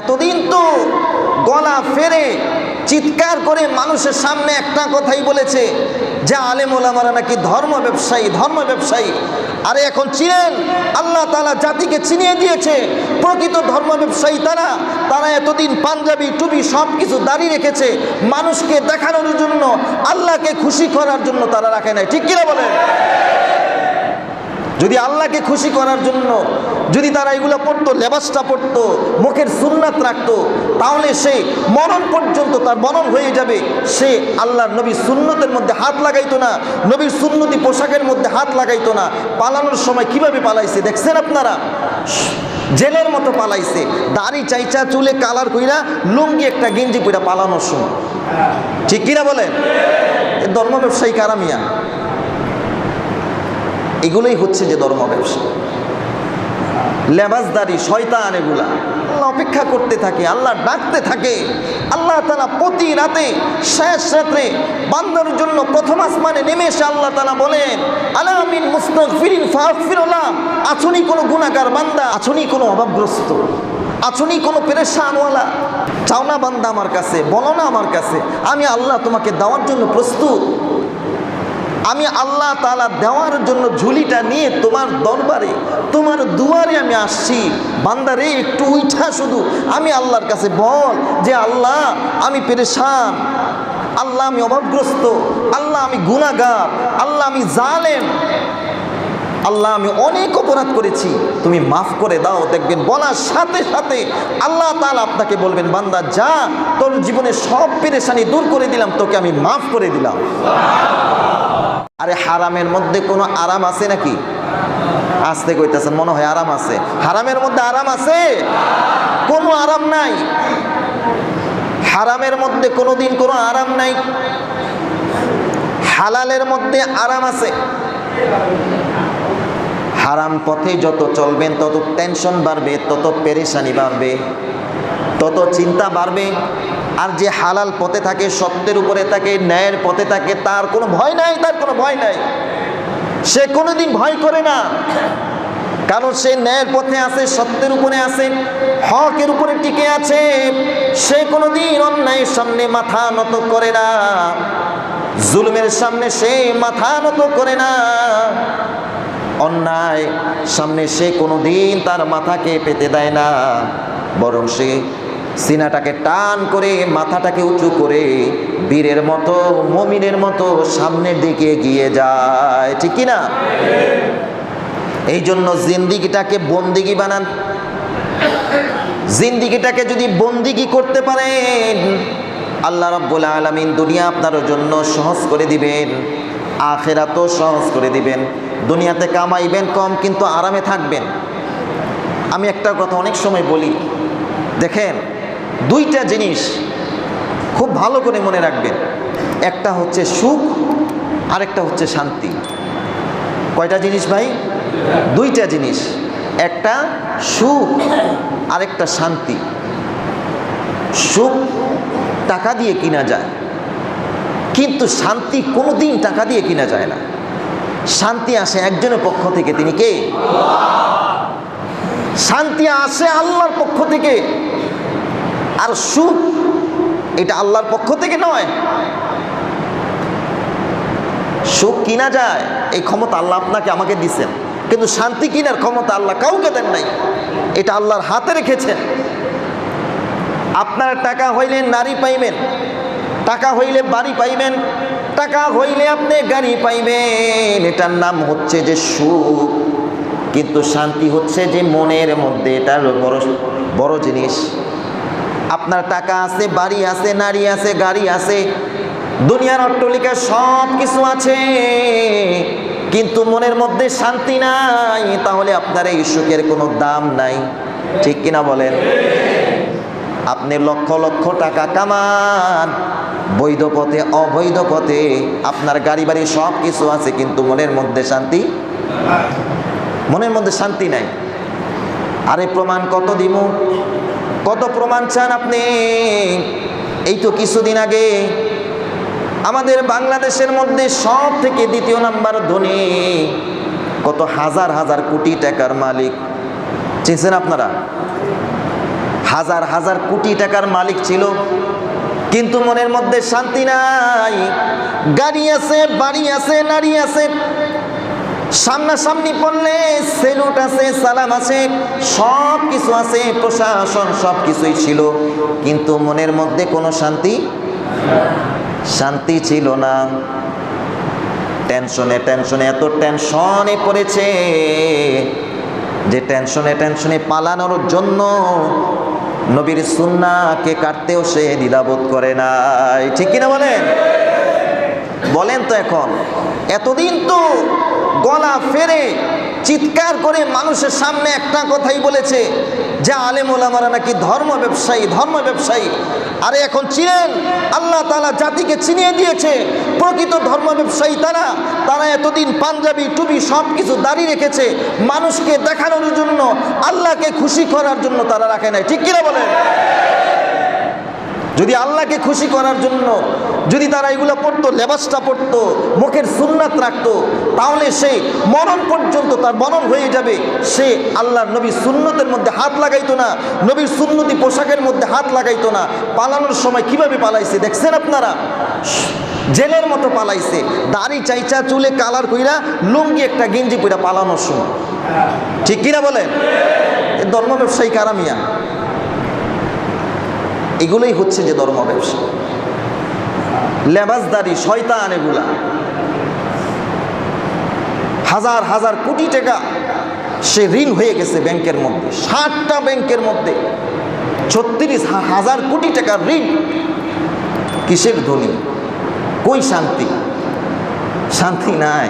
এতদিন তো গলা ফেরে চিৎকার করে মানুষের সামনে একটা কথাই বলেছে যে আলেম ওলামারা নাকি ধর্ম ব্যবসায়ী ধর্ম ব্যবসায়ী। আরে এখন চিনেন, আল্লাহ তালা জাতিকে চিনিয়ে দিয়েছে। প্রকৃত ধর্ম ব্যবসায়ী তারা তারা এতদিন পাঞ্জাবি, টুপি সব কিছু দাঁড়িয়ে রেখেছে। মানুষকে দেখানোর জন্য, আল্লাহকে খুশি করার জন্য তারা রাখে নাই। ঠিক কিনা বলেন? যদি আল্লাহকে খুশি করার জন্য যদি তারা এগুলো পড়তো, লেবাসটা পড়তো, মুখের সুন্নাত রাখতো, তাহলে সে মরণ পর্যন্ত তার মরণ হয়ে যাবে। সে আল্লাহর নবীর সুন্নতের মধ্যে হাত লাগাইতো না, নবীর সুন্নতি পোশাকের মধ্যে হাত লাগাইতো না। পালানোর সময় কীভাবে পালাইছে দেখছেন আপনারা? জেলের মতো পালাইছে। দাড়ি চাইচা চুলে কালার কইরা লুঙ্গি একটা গেঞ্জি পইরা পালানোর সময়। ঠিক কিনা বলেন? ধর্ম ব্যবসায়ী কারামিয়া এগুলোই হচ্ছে যে ধর্ম ব্যবসা। লেবাসদারি, শয়তান এগুলা। আল্লাহ অপেক্ষা করতে থাকে, আল্লাহ ডাকতে থাকে। আল্লাহ তালা প্রতি রাতে, শেষ রাত্রে বান্দার জন্য প্রথম আসমানে নেমে এসে আল্লাহ তালা বলেন আলামিন মুস্তক ফিরিন ফাহফিরুল্লাহ আছুনি কোনো গুণাগার বান্দা, আছুনি কোনো অভাবগ্রস্ত, আছুনি কোনো পেরেশানওয়ালা। চাও না বান্দা আমার কাছে, বলো না আমার কাছে, আমি আল্লাহ তোমাকে দেওয়ার জন্য প্রস্তুত। আমি আল্লাহ তালা দেওয়ার জন্য ঝুলিটা নিয়ে তোমার দরবারে, তোমার দুয়ারে আমি আসছি। বান্দারে, একটু উঠা শুধু। আমি আল্লাহর কাছে বল যে, আল্লাহ, আমি পেরেশান। আল্লাহ আমি অভাবগ্রস্ত। আল্লাহ আমি গুণাগার আল্লাহ আমি জালেম। আল্লাহ, আমি অনেক অপরাধ করেছি। তুমি মাফ করে দাও, দেখবেন বলার সাথে সাথে আল্লাহ তাআলা আপনাকে বলবেন, বান্দা, যা তোর জীবনে সব পেরেশানি দূর করে দিলাম, তোকে আমি মাফ করে দিলাম। আরে হারামের মধ্যে কোনো আরাম আছে নাকি? আসতে কইতেছেন, মনে হয় আরাম আছে। হারামের মধ্যে আরাম আছে? কোনো আরাম নাই। হারামের মধ্যে কোনো দিন কোনো আরাম নাই। হালালের মধ্যে আরাম আছে। হারাম পথে যত চলবেন, তত টেনশন বাড়বে, তত পেরেশানি বাড়বে, তত চিন্তা বাড়বে। আর যে হালাল পথে থাকে, সত্যের উপরে থাকে, ন্যায়ের পথে থাকে, তার কোনো ভয় নাই, তার কোনো ভয় নাই। সে কোনোদিন ভয় করে না। কারণ সে ন্যায়ের পথে আছে, সত্যের উপরে আছে, হকের উপরে টিকে আছে। সে কোনোদিন অন্যায়ের সামনে মাথা নত করে না। জুলুমের সামনে সে মাথা নত করে না। অন্যায় সামনে সে কোনো দিন তার মাথাকে পেতে দেয় না। বরং সে সিনাটাকে টান করে, মাথাটাকে উঁচু করে বীরের মতো, মমিনের মতো সামনের দিকে এগিয়ে যায়। ঠিক না এই জন্য জিন্দিগিটাকে বন্দিগি বানান। জিন্দিগিটাকে যদি বন্দিগি করতে পারেন, আল্লাহ রব্বুল আলমিন দুনিয়া আপনার জন্য সহজ করে দিবেন, আখেরাতও সহজ করে দিবেন। দুনিয়াতে কামাইবেন কম, কিন্তু আরামে থাকবেন। আমি একটা কথা অনেক সময় বলি, দেখেন, দুইটা জিনিস খুব ভালো করে মনে রাখবেন। একটা হচ্ছে সুখ, আরেকটা হচ্ছে শান্তি। কয়টা জিনিস ভাই? দুইটা জিনিস। একটা সুখ, আরেকটা শান্তি। সুখ টাকা দিয়ে কিনা যায়, কিন্তু শান্তি কোনো দিন টাকা দিয়ে কিনা যায় না। শান্তি আসে একজনের পক্ষ থেকে, তিনি কে? শান্তি আসে আল্লাহর পক্ষ থেকে। আর সুখ এটা আল্লাহর পক্ষ থেকে নয়। সুখ কিনা যায়, এই ক্ষমতা আল্লাহ আপনাকে, আমাকে দিছেন। কিন্তু শান্তি কিনার ক্ষমতা আল্লাহ কাউকে দেন নাই। এটা আল্লাহর হাতে রেখেছেন। আপনার টাকা হইলে নারী পাইবেন, টাকা হইলে বাড়ি পাইবেন টাকা হইলে আপনি গাড়ি পাইবেন। এটার নাম হচ্ছে যে সুখ। কিন্তু শান্তি হচ্ছে যে মনের মধ্যে এটার বড় বড় জিনিস। আপনার টাকা আছে, বাড়ি আছে, নারী আছে, গাড়ি আছে, দুনিয়ার অট্টলিকা সব কিছু আছে। কিন্তু মনের মধ্যে শান্তি নাই, তাহলে আপনার এই সুখের কোনো দাম নাই। ঠিক কিনা বলেন? আপনি লক্ষ লক্ষ টাকা কামান। বৈধ পথে, অবৈধ পথে আপনার গাড়ি বাড়ি সব কিছু আছে, কিন্তু মনের মধ্যে শান্তি মনের মধ্যে শান্তি নাই। আরে প্রমাণ কত দিব কত প্রমাণ চান আপনি? এই তো কিছুদিন আগে আমাদের বাংলাদেশের মধ্যে সব থেকে দ্বিতীয় নাম্বার ধনী, কত হাজার হাজার কোটি টাকার মালিক। চেয়েছেন আপনারা? হাজার হাজার কোটি টাকার মালিক ছিল। কিন্তু মনের মধ্যে শান্তি নাই। গাড়ি আছে, বাড়ি আছে, নারী আছে। সামনাসামনি পড়লে সেলুট আছে, সালাম আছে সব কিছু আছে, প্রশাসন সব কিছুই ছিল। কিন্তু মনের মধ্যে কোনো শান্তি শান্তি ছিল না। টেনশনে টেনশনে, এত টেনশনে পড়েছে যে টেনশনে টেনশনে পালানোর জন্য নবীর সুন্নাকে কাটতেও সে দ্বিধাবোধ করে নাই। ঠিক কিনা বলেন? বলেন তো এখন। এতদিন তো গলা ফেরে চিৎকার করে মানুষের সামনে একটা কথাই বলেছে যে আলেম ওলামারা নাকি ধর্ম ব্যবসায়ী ধর্ম ব্যবসায়ী। আরে এখন চিনেন, আল্লাহ তালা জাতিকে চিনিয়ে দিয়েছে। প্রকৃত ধর্ম ব্যবসায়ী তারা তারা এতদিন পাঞ্জাবি, টুপি সব কিছু দাঁড়িয়ে রেখেছে। মানুষকে দেখানোর জন্য, আল্লাহকে খুশি করার জন্য তারা রাখে নাই। ঠিক কিনা বলেন? যদি আল্লাহকে খুশি করার জন্য, যদি তারা এগুলো পড়তো, লেবাসটা পড়তো, মুখের সুন্নাত রাখতো, তাহলে সে মরণ পর্যন্ত তার মরণ হয়ে যাবে। সে আল্লাহর নবীর সুন্নতের মধ্যে হাত লাগাইতো না, নবীর সুন্নতি পোশাকের মধ্যে হাত লাগাইতো না। পালানোর সময় কীভাবে পালাইছে, দেখছেন আপনারা? জেলের মতো পালাইছে। দাড়ি চাইচা, চুলে কালার কইরা লুঙ্গি একটা গেঞ্জি পইরা পালানোর সময়। ঠিক কিনা বলেন? ধর্ম ব্যবসায়ী কারা মিয়া? এগুলোই হচ্ছে যে ধর্ম ব্যবসা। লেবাসদারি, শয়তান এগুলা। হাজার হাজার কোটি টাকা সে ঋণ হয়ে গেছে ব্যাংকের মধ্যে, ষাটটা ব্যাংকের মধ্যে। ছত্রিশ হাজার কোটি টাকার ঋণ। কিসের ধনী? কই শান্তি? শান্তি নাই।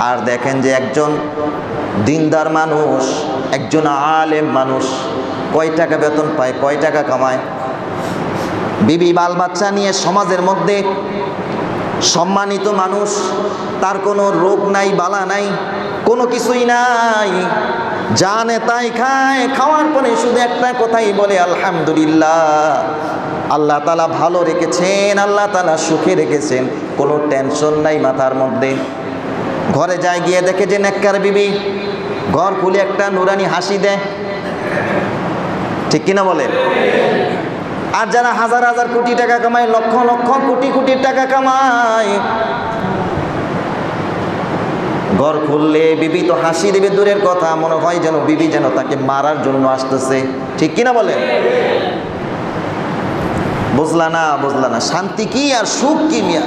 আর দেখেন যে একজন দিনদার মানুষ, একজন আলেম মানুষ কয় টাকা বেতন পায়, কয় টাকা কামায়? বিবি বাল বাচ্চা নিয়ে সমাজের মধ্যে সম্মানিত মানুষ, তার কোনো রোগ নাই, বালা নাই, কোনো কিছুই নাই। জানে তাই খায়, খাওয়ার পরে শুধু একটা কথাই বলে, আলহামদুলিল্লাহ, আল্লাহ তালা ভালো রেখেছেন, আল্লাহ তালা সুখে রেখেছেন, কোনো টেনশন নাই মাথার মধ্যে। ঘরে যায় গিয়ে দেখে যে নেককার বিবি, ঘর খুলে একটা নুরানি হাসি দেয়। ঠিক কিনা বলেন? আর যারা হাজার হাজার কোটি টাকা কামায়, লক্ষ লক্ষ কোটি কোটি টাকা কামায়, ঘর খুললে বিবি তো হাসি দেবে, দূরের কথা, মনে হয় যেন বিবি যেন তাকে মারার জন্য আসতেছে। ঠিক কিনা বলেন? বুঝলা না বুঝলা না, শান্তি কি আর সুখ কি মিয়া?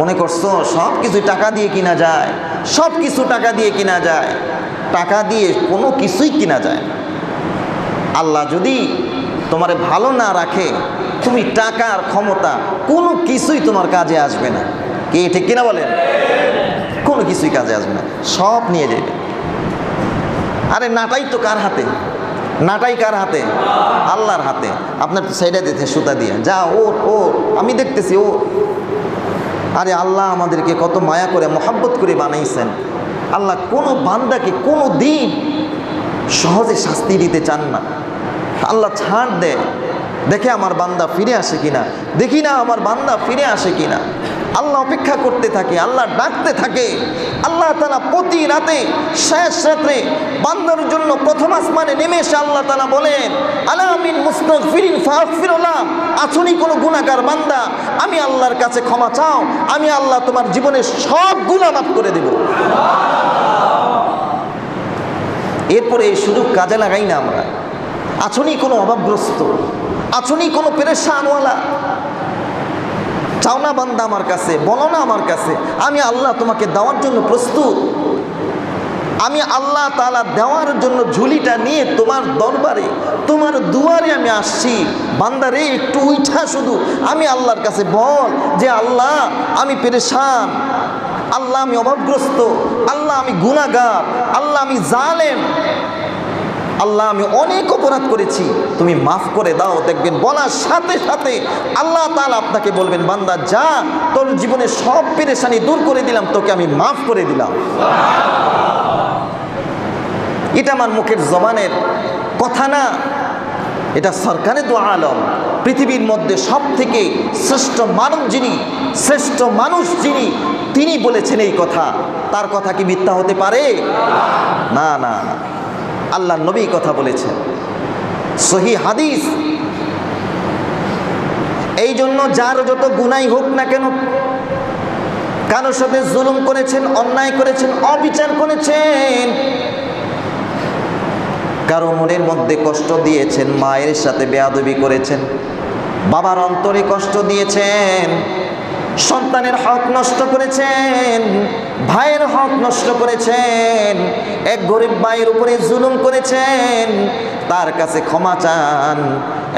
মনে করছ, সব কিছু টাকা দিয়ে কিনা যায়, সব কিছু টাকা দিয়ে কিনা যায়, টাকা দিয়ে কোনো কিছুই কিনা যায় না। আল্লাহ যদি তোমারে ভালো না রাখে, তুমি টাকার ক্ষমতা, কোনো কিছুই তোমার কাজে আসবে না। কে ঠিক কিনা বলেন? কোনো কিছুই কাজে আসবে না। সব নিয়ে যাবে আরে নাটাই তো কার হাতে? নাটাই কার হাতে? আল্লাহর হাতে। আপনার সাইডে দিতে, সুতা দিয়ে। যা ও ও আমি দেখতেছি ও আরে আল্লাহ আমাদেরকে কত মায়া করে, মহাব্বত করে বানাইছেন। আল্লাহ কোনো বান্দাকে কোনো দিন সহজে শাস্তি দিতে চান না। আল্লাহ ছাড় দেয় দেখে আমার বান্দা ফিরে আসে কিনা। দেখি না আমার বান্দা ফিরে আসে কিনা। আল্লাহ অপেক্ষা করতে থাকে, আল্লাহ ডাকতে থাকে। আল্লাহ তালা প্রতি রাতে, শেষ রাত্রে বান্দার জন্য প্রথম আসমানে নেমে এসে আল্লাহ তালা বলেন আলামিন মুস্তক ফিরিন ফাহফিরুল্লাহ আছুনি কোনো গুণাগার বান্দা, আমি আল্লাহর কাছে ক্ষমা চাও। আমি আল্লাহ তোমার জীবনের সব গুণা মাফ করে দেব। এরপরে এই সুযোগ কাজে লাগাই না আমরা। আছনি কোনো অভাবগ্রস্ত, আছনি কোনো পেরেশানওয়ালা। চাও না বান্দা আমার কাছে, বলো না আমার কাছে, আমি আল্লাহ তোমাকে দেওয়ার জন্য প্রস্তুত। আমি আল্লাহ তালা দেওয়ার জন্য ঝুলিটা নিয়ে তোমার দরবারে, তোমার দুয়ারে আমি আসছি। বান্দারে, একটু উঠা শুধু। আমি আল্লাহর কাছে বল যে, আল্লাহ, আমি পেরেশান। আল্লাহ আমি অভাবগ্রস্ত, আল্লাহ আমি গুণাগার আল্লাহ আমি জালেম, আল্লাহ আমি অনেক অপরাধ করেছি, তুমি মাফ করে দাও, দেখবেন বলার সাথে সাথে আল্লাহ তাআলা আপনাকে বলবেন, বান্দা, যা তোর জীবনে সব পেরেশানি দূর করে দিলাম, তোকে আমি মাফ করে দিলাম। এটা আমার মুখের জবানের কথা না এটা সরকারের দোয়া আলম। পৃথিবীর মধ্যে সব থেকে শ্রেষ্ঠ মানব যিনি, শ্রেষ্ঠ মানুষ যিনি, তিনি বলেছেন এই কথা। তার কথা কি মিথ্যা হতে পারে? না না না। আল্লাহ নবী কথা বলেছেন। সহি হাদিস। এই জন্য যার যত গুনাই হোক না কেন, কারোর সাথে জুলুম করেছেন, অন্যায় করেছেন, অবিচার করেছেন কারও মনের মধ্যে কষ্ট দিয়েছেন মায়ের সাথে বেয়াদবি করেছেন বাবার অন্তরে কষ্ট দিয়েছেন। সন্তানের হক নষ্ট করেছেন, ভাইয়ের হক নষ্ট করেছেন, এক গরিব ভাইয়ের উপরে জুলুম করেছেন, তার কাছে ক্ষমা চান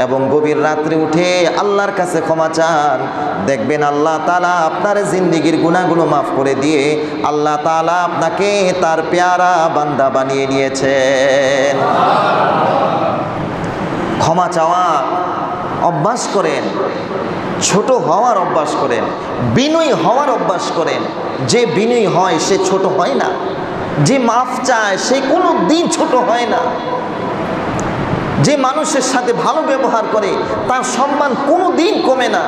এবং গভীর রাত্রে উঠে আল্লাহর কাছে ক্ষমা চান। দেখবেন আল্লাহ তালা আপনার জিন্দিগির গুণাগুলো মাফ করে দিয়ে আল্লাহ তালা আপনাকে তার পেয়ারা বান্দা বানিয়ে নিয়েছেন। ক্ষমা চাওয়া, অভ্যাস করেন ছোট হওয়ার অভ্যাস করেন, বিনয়ী হওয়ার অভ্যাস করেন। যে বিনয়ী হয়, সে ছোট হয় না। যে মাফ চায়, সে কোনো দিন ছোট হয় না। যে মানুষের সাথে ভালো ব্যবহার করে, তার সম্মান কোনো দিন কমে না।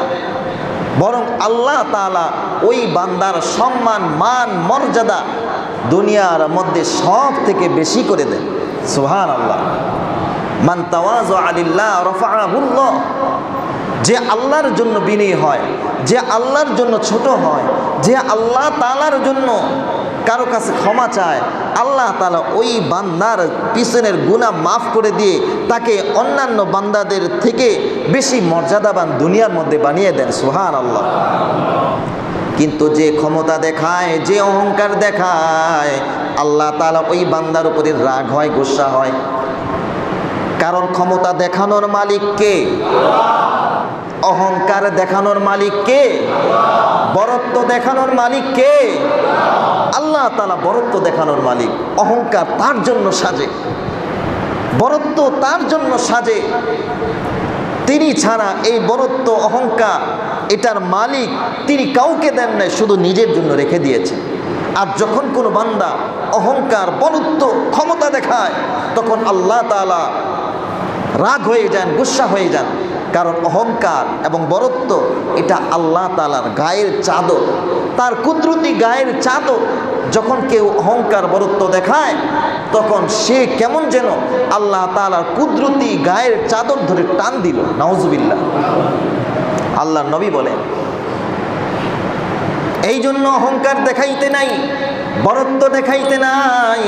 বরং আল্লাহ তাআলা ওই বান্দার সম্মান, মান, মর্যাদা দুনিয়ার মধ্যে সব থেকে বেশি করে দেন। সুহান আল্লাহ মান তাওয়াজ আলিল্লাহ রফাহুল্লাহ যে আল্লাহর জন্য বিনয়ী হয়, যে আল্লাহর জন্য ছোট হয়, যে আল্লাহ তালার জন্য কারও কাছে ক্ষমা চায়, আল্লাহ তালা ওই বান্দার পিছনের গুণা মাফ করে দিয়ে তাকে অন্যান্য বান্দাদের থেকে বেশি মর্যাদাবান দুনিয়ার মধ্যে বানিয়ে দেন সুহান আল্লাহ কিন্তু যে ক্ষমতা দেখায়, যে অহংকার দেখায়, আল্লাহ তালা ওই বান্দার উপরে রাগ হয়, গুসা হয়। কারণ ক্ষমতা দেখানোর মালিক কে? অহংকার দেখানোর মালিক কে? বরত্ব দেখানোর মালিক কে? আল্লাহ তালা বরত্ব দেখানোর মালিক। অহংকার তার জন্য সাজে। বরত্ব তার জন্য সাজে। তিনি ছাড়া এই বরত্ব, অহংকার এটার মালিক তিনি কাউকে দেন নাই, শুধু নিজের জন্য রেখে দিয়েছেন আর যখন কোনো বান্দা অহংকার, বরত্ব, ক্ষমতা দেখায়, তখন আল্লাহ তালা রাগ হয়ে যান, গুসা হয়ে যান। কারণ অহংকার এবং বরত্ব, এটা আল্লাহ তালার গায়ের চাদর। তার কুদরতি গায়ের চাদর যখন কেউ অহংকার, বরত্ব দেখায়, তখন সে কেমন যেন আল্লাহ তালার কুদরতি গায়ের চাদর ধরে টান দিল। নওয়াজবিল্লা আল্লাহ নবী বলেন এই জন্য অহংকার দেখাইতে নাই, বরত্ব দেখাইতে নাই।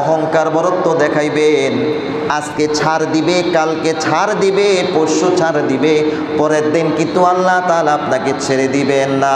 অহংকার বরত্ব দেখাইবেন। আজকে ছাড় দিবে, কালকে ছাড় দিবে, পরশু ছাড় দিবে, পরের দিন কিন্তু আল্লাহ তালা আপনাকে ছেড়ে দিবেন না।